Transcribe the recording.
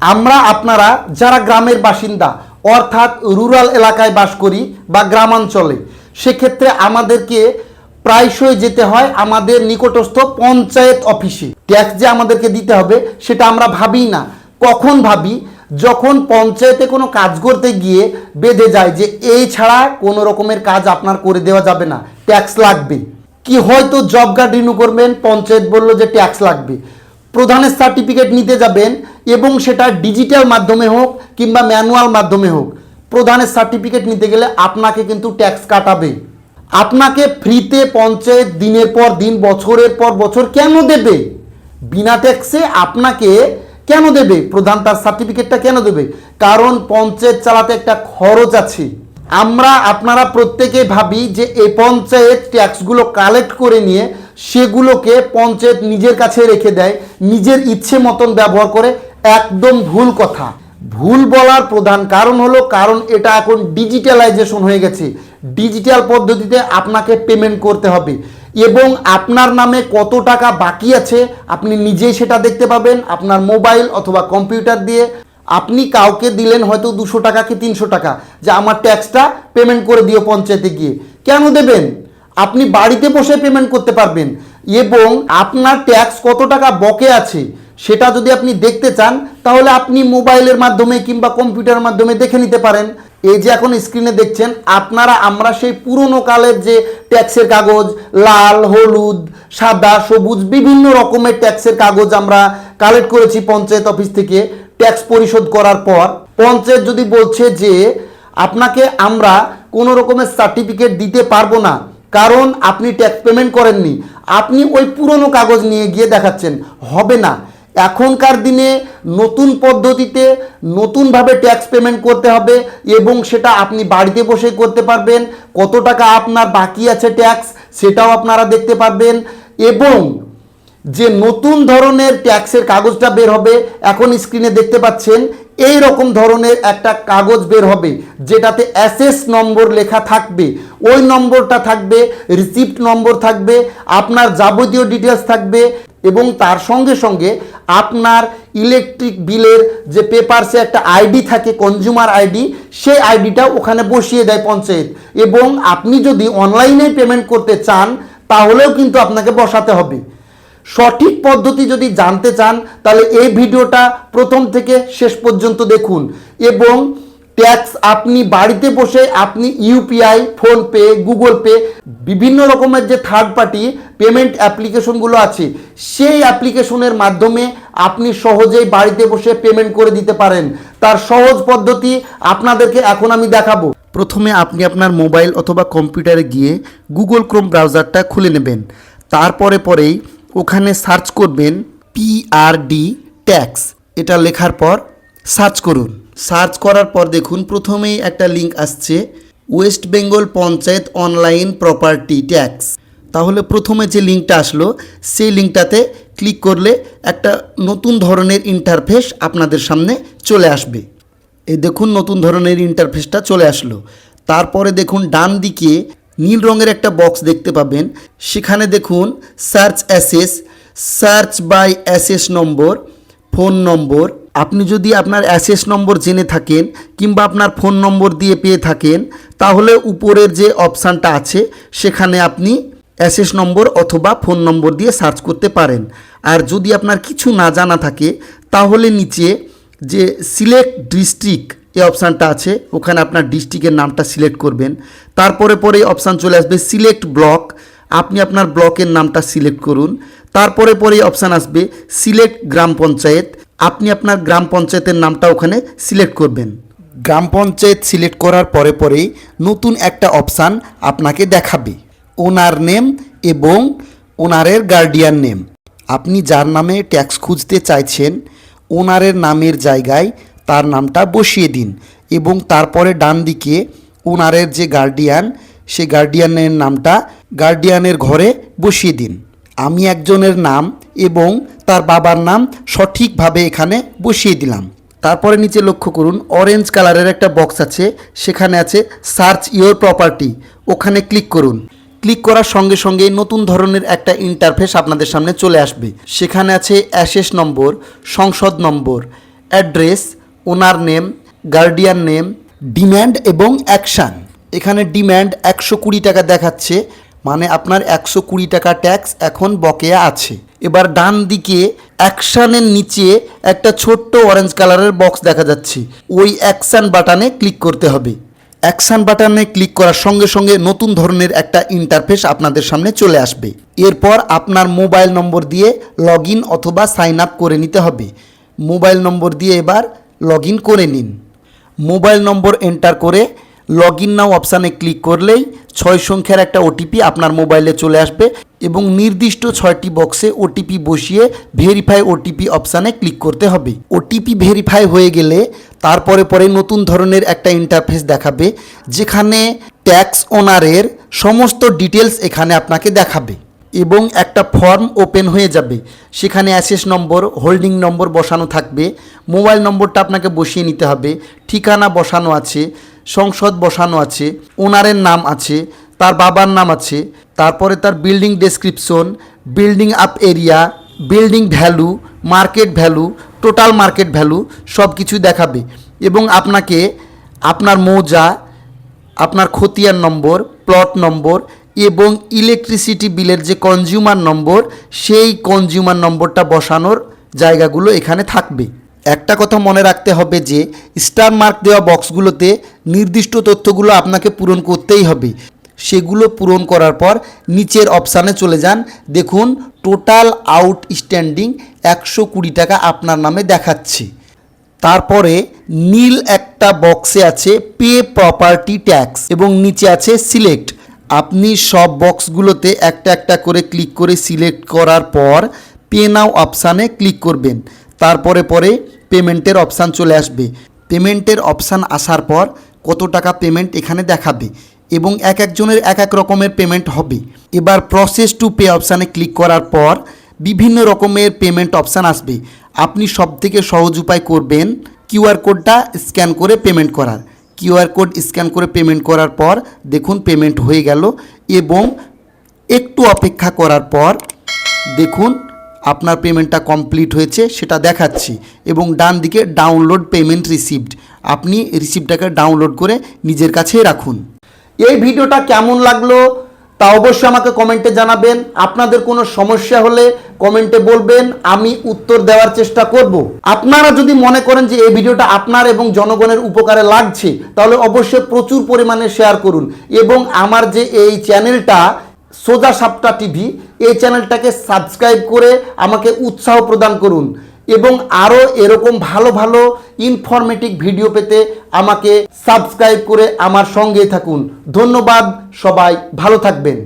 আমরা আপনারা যারা গ্রামের বাসিন্দা, অর্থাৎ রুরাল এলাকায় বাস করি বা গ্রামাঞ্চলে, সেক্ষেত্রে আমাদেরকে প্রায়শই যেতে হয় আমাদের নিকটস্থ পঞ্চায়েত অফিসে। ট্যাক্স যে আমাদেরকে দিতে হবে, সেটা আমরা ভাবি না। কখন ভাবি? যখন পঞ্চায়েতে কোনো কাজ করতে গিয়ে বেঁধে যায় যে, এই ছাড়া কোনো রকমের কাজ আপনার করে দেওয়া যাবে না, ট্যাক্স লাগবে। কি হয়তো জব কার্ড রিনিউ করবেন, পঞ্চায়েত বলল যে, ট্যাক্স লাগবে। প্রধানের সার্টিফিকেট নিতে যাবেন এবং সেটা ডিজিটাল মাধ্যমে হোক কিংবা ম্যানুয়াল মাধ্যমে হোক, প্রধানের সার্টিফিকেট নিতে গেলে আপনাকে কিন্তু ট্যাক্স কাটাবে। আপনাকে ফ্রিতে পঞ্চায়েত দিনের পর দিন, বছরের পর বছর কেন দেবে? বিনা ট্যাক্সে আপনাকে কেন দেবে? প্রধান তার সার্টিফিকেটটা কেন দেবে? কারণ পঞ্চায়েত চালাতে একটা খরচ আছে। আমরা, আপনারা প্রত্যেকে ভাবি যে এই পঞ্চায়েত ট্যাক্সগুলো কালেক্ট করে নিয়ে সেগুলোকে পঞ্চায়েত নিজের কাছে রেখে দেয়, নিজের ইচ্ছে মতন ব্যবহার করে একদম ভুল কথা। ভুল বলার প্রধান কারণ হলো, কারণ এটা এখন ডিজিটালাইজেশন হয়ে গেছে। ডিজিটাল পদ্ধতিতে আপনাকে পেমেন্ট করতে হবে। এবং আপনার নামে কত টাকা বাকি আছে, আপনি নিজেই সেটা দেখতে পাবেন, আপনার মোবাইল অথবা কম্পিউটার দিয়ে। আপনি কাউকে দিলেন হয়তো দুশো টাকা কি তিনশো টাকা, যে আমার ট্যাক্সটা পেমেন্ট করে দিও পঞ্চায়েতে গিয়ে। কেন দেবেন? আপনি বাড়িতে বসে পেমেন্ট করতে পারবেন। এবং আপনার ট্যাক্স কত টাকা বকে আছে সেটা যদি আপনি দেখতে চান, তাহলে আপনি মোবাইলের মাধ্যমে কিংবা কম্পিউটারের মাধ্যমে দেখে নিতে পারেন। এই যে এখন স্ক্রিনে দেখছেন, আপনারা, আমরা সেই পুরনো কালের যে ট্যাক্সের কাগজ, লাল, হলুদ, সাদা, সবুজ, বিভিন্ন রকমের ট্যাক্সের কাগজ আমরা কালেক্ট করেছি পঞ্চায়েত অফিস থেকে ট্যাক্স পরিশোধ করার পর। পঞ্চায়েত যদি বলছে যে, আপনাকে আমরা কোনো রকমের সার্টিফিকেট দিতে পারব না, কারণ আপনি ট্যাক্স পেমেন্ট করেননি, আপনি ওই পুরনো কাগজ নিয়ে গিয়ে দেখাচ্ছেন, হবে না। এখনকার দিনে নতুন পদ্ধতিতে নতুনভাবে ট্যাক্স পেমেন্ট করতে হবে এবং সেটা আপনি বাড়িতে বসে করতে পারবেন। কত টাকা আপনার বাকি আছে ট্যাক্স সেটাও আপনারা দেখতে পারবেন এবং যে নতুন ধরনের ট্যাক্সের কাগজটা বের হবে, এখন স্ক্রিনে দেখতে পাচ্ছেন এই রকম ধরনের একটা কাগজ বের হবে, যেটাতে অ্যাসেস নম্বর লেখা থাকবে। ওই নম্বরটা থাকবে রিসিপ্ট নম্বর থাকবে, আপনার যাবতীয় ডিটেলস থাকবে। এবং তার সঙ্গে সঙ্গে আপনার ইলেকট্রিক বিলের যে পেপারসে একটা আইডি থাকে কনজিউমার আইডি সেই আইডিটা ওখানে বসিয়ে দেয় পঞ্চায়েত। এবং আপনি যদি অনলাইনে পেমেন্ট করতে চান, তাহলেও কিন্তু আপনাকে বসাতে হবে। সঠিক পদ্ধতি যদি জানতে চান, তাহলে এই ভিডিওটা প্রথম থেকে শেষ পর্যন্ত দেখুন। এবং ট্যাক্স আপনি বাড়িতে বসে আপনি ইউপিআই, ফোনপে, গুগল পে, বিভিন্ন রকমের যে থার্ড পার্টি পেমেন্ট অ্যাপ্লিকেশনগুলো আছে, সেই অ্যাপ্লিকেশনের মাধ্যমে আপনি সহজেই বাড়িতে বসে পেমেন্ট করে দিতে পারেন। তার সহজ পদ্ধতি আপনাদেরকে এখন আমি দেখাবো। প্রথমে আপনি আপনার মোবাইল অথবা কম্পিউটারে গিয়ে গুগল ক্রোম ব্রাউজারটা খুলে নেবেন। তারপরে পরেই ওখানে সার্চ করবেন পিআরডি ট্যাক্স এটা লেখার পর সার্চ করুন। সার্চ করার পর দেখুন প্রথমেই একটা লিঙ্ক আসছে, West Bengal panchayat online property tax. তাহলে প্রথমে যে লিঙ্কটা আসলো, সেই লিঙ্কটাতে ক্লিক করলে একটা নতুন ধরনের ইন্টারফেস আপনাদের সামনে চলে আসবে। এই দেখুন নতুন ধরনের ইন্টারফেসটা চলে আসলো। তারপরে দেখুন ডান দিকে নীল রঙের একটা বক্স দেখতে পাবেন। সেখানে দেখুন search assess search by assess number phone number আপনি যদি আপনার অ্যাসেস নম্বর জেনে থাকেন কিংবা আপনার ফোন নম্বর দিয়ে পেয়ে থাকেন, তাহলে উপরের যে অপশানটা আছে, সেখানে আপনি অ্যাসেস নম্বর অথবা ফোন নম্বর দিয়ে সার্চ করতে পারেন। আর যদি আপনার কিছু না জানা থাকে, তাহলে নিচে যে সিলেক্ট ডিস্ট্রিক্ট এই অপশানটা আছে, ওখানে আপনার ডিস্ট্রিক্টের নামটা সিলেক্ট করবেন। তারপরে পরে অপশান চলে আসবে সিলেক্ট ব্লক আপনি আপনার ব্লকের নামটা সিলেক্ট করুন। তারপরে পরেই অপশান আসবে সিলেক্ট গ্রাম পঞ্চায়েত। আপনি আপনার গ্রাম পঞ্চায়েতের নামটা ওখানে সিলেক্ট করবেন। গ্রাম পঞ্চায়েত সিলেক্ট করার পরে পরেই নতুন একটা অপশান আপনাকে দেখাবে। ওনার নেম এবং ওনারের গার্ডিয়ান নেম। আপনি যার নামে ট্যাক্স খুঁজতে চাইছেন, ওনারের নামের জায়গায় তার নামটা বসিয়ে দিন এবং তারপরে ডান দিকে ওনারের যে গার্ডিয়ান, সেই গার্ডিয়ানের নামটা গার্ডিয়ানের ঘরে বসিয়ে দিন। আমি একজনের নাম এবং তার বাবার নাম সঠিকভাবে এখানে বসিয়ে দিলাম। তারপরে নিচে লক্ষ্য করুন অরেঞ্জ কালারের একটা বক্স আছে, সেখানে আছে সার্চ ইওর প্রপার্টি ওখানে ক্লিক করুন। ক্লিক করার সঙ্গে সঙ্গে নতুন ধরনের একটা ইন্টারফেস আপনাদের সামনে চলে আসবে। সেখানে আছে অ্যাসেস নম্বর সংসদ number address owner name guardian name demand এবং অ্যাকশান এখানে ডিম্যান্ড একশো কুড়ি টাকা দেখাচ্ছে মানে আপনার একশো কুড়ি টাকা ট্যাক্স এখন বকেয়া আছে। এবার ডান দিকে অ্যাকশানের নিচে একটা ছোট্ট অরেঞ্জ কালারের বক্স দেখা যাচ্ছে। ওই অ্যাকশান বাটনে ক্লিক করতে হবে। অ্যাকশান বাটনে ক্লিক করার সঙ্গে সঙ্গে নতুন ধরনের একটা ইন্টারফেস আপনাদের সামনে চলে আসবে। এরপর আপনার মোবাইল নম্বর দিয়ে লগ অথবা সাইন আপ করে নিতে হবে। মোবাইল নম্বর দিয়ে এবার লগ করে নিন। মোবাইল নম্বর এন্টার করে লগ ইন নাও অপশানে ক্লিক করলেই ছয় সংখ্যার একটা ওটিপি আপনার মোবাইলে চলে আসবে এবং নির্দিষ্ট ছয়টি বক্সে ওটিপি বসিয়ে ভেরিফাই ওটিপি অপশানে ক্লিক করতে হবে। ওটিপি ভেরিফাই হয়ে গেলে তারপরে পরে নতুন ধরনের একটা ইন্টারফেস দেখাবে, যেখানে ট্যাক্স ওনারের সমস্ত ডিটেলস এখানে আপনাকে দেখাবে এবং একটা ফর্ম ওপেন হয়ে যাবে। সেখানে অ্যাসেস নম্বর হোল্ডিং নম্বর বসানো থাকবে মোবাইল নম্বরটা আপনাকে বসিয়ে নিতে হবে, ঠিকানা বসানো আছে সংসদ বসানো আছে ওনারের নাম আছে, তার বাবার নাম আছে, তারপরে তার building description, building up area, building value, market value, total market value সব কিছু দেখাবে। এবং আপনাকে আপনার মৌজা, আপনার খতিয়ান নম্বর, প্লট নম্বর এবং ইলেকট্রিসিটি বিলের যে কনজিউমার নম্বর, সেই কনজিউমার নম্বরটা বসানোর জায়গাগুলো এখানে থাকবে। একটা কথা মনে রাখতে হবে যে স্টার মার্ক দেওয়া বক্সগুলোতে নির্দিষ্ট তথ্যগুলো আপনাকে পূরণ করতেই হবে। সেগুলো পূরণ করার পর নিচের অপশানে চলে যান। দেখুন, টোটাল আউটস্ট্যান্ডিং একশো কুড়ি টাকা আপনার নামে দেখাচ্ছে। তারপরে নীল একটা বক্সে আছে পে প্রপার্টি ট্যাক্স এবং নিচে আছে সিলেক্ট। আপনি সব বক্সগুলোতে একটা একটা করে ক্লিক করে সিলেক্ট করার পর পে নাও অপশানে ক্লিক করবেন। তারপরে পরে পেমেন্টের অপশান চলে আসবে। পেমেন্টের অপশান আসার পর কত টাকা পেমেন্ট এখানে দেখাবে এবং এক একজনের এক এক রকমের পেমেন্ট হবে। এবার প্রসেস টু পে অপশানে ক্লিক করার পর বিভিন্ন রকমের পেমেন্ট অপশান আসবে। আপনি সব থেকে সহজ উপায় করবেন কিউআর কোডটা স্ক্যান করে পেমেন্ট করার। কিউআর কোড স্ক্যান করে পেমেন্ট করার পর দেখুন পেমেন্ট হয়ে গেল এবং একটু অপেক্ষা করার পর দেখুন আপনার পেমেন্টটা কমপ্লিট হয়েছে, সেটা দেখাচ্ছি। এবং ডান দিকে ডাউনলোড পেমেন্ট রিসিভড আপনি রিসিপ্টটাকে ডাউনলোড করে নিজের কাছেই রাখুন। এই ভিডিওটা কেমন লাগল তা অবশ্যই আমাকে কমেন্টে জানাবেন। আপনাদের কোনো সমস্যা হলে কমেন্টে বলবেন, আমি উত্তর দেওয়ার চেষ্টা করব। আপনারা যদি মনে করেন যে এই ভিডিওটা আপনার এবং জনগণের উপকারে লাগছে, তাহলে অবশ্যই প্রচুর পরিমাণে শেয়ার করুন। এবং আমার যে এই চ্যানেলটা সোজা সাপটা টিভি, এই চ্যানেলটাকে সাবস্ক্রাইব করে আমাকে উৎসাহ প্রদান করুন এবং আরও এরকম ভালো ভালো ইনফরমেটিভ ভিডিও পেতে আমাকে সাবস্ক্রাইব করে আমার সঙ্গে থাকুন। ধন্যবাদ, সবাই ভালো থাকবেন।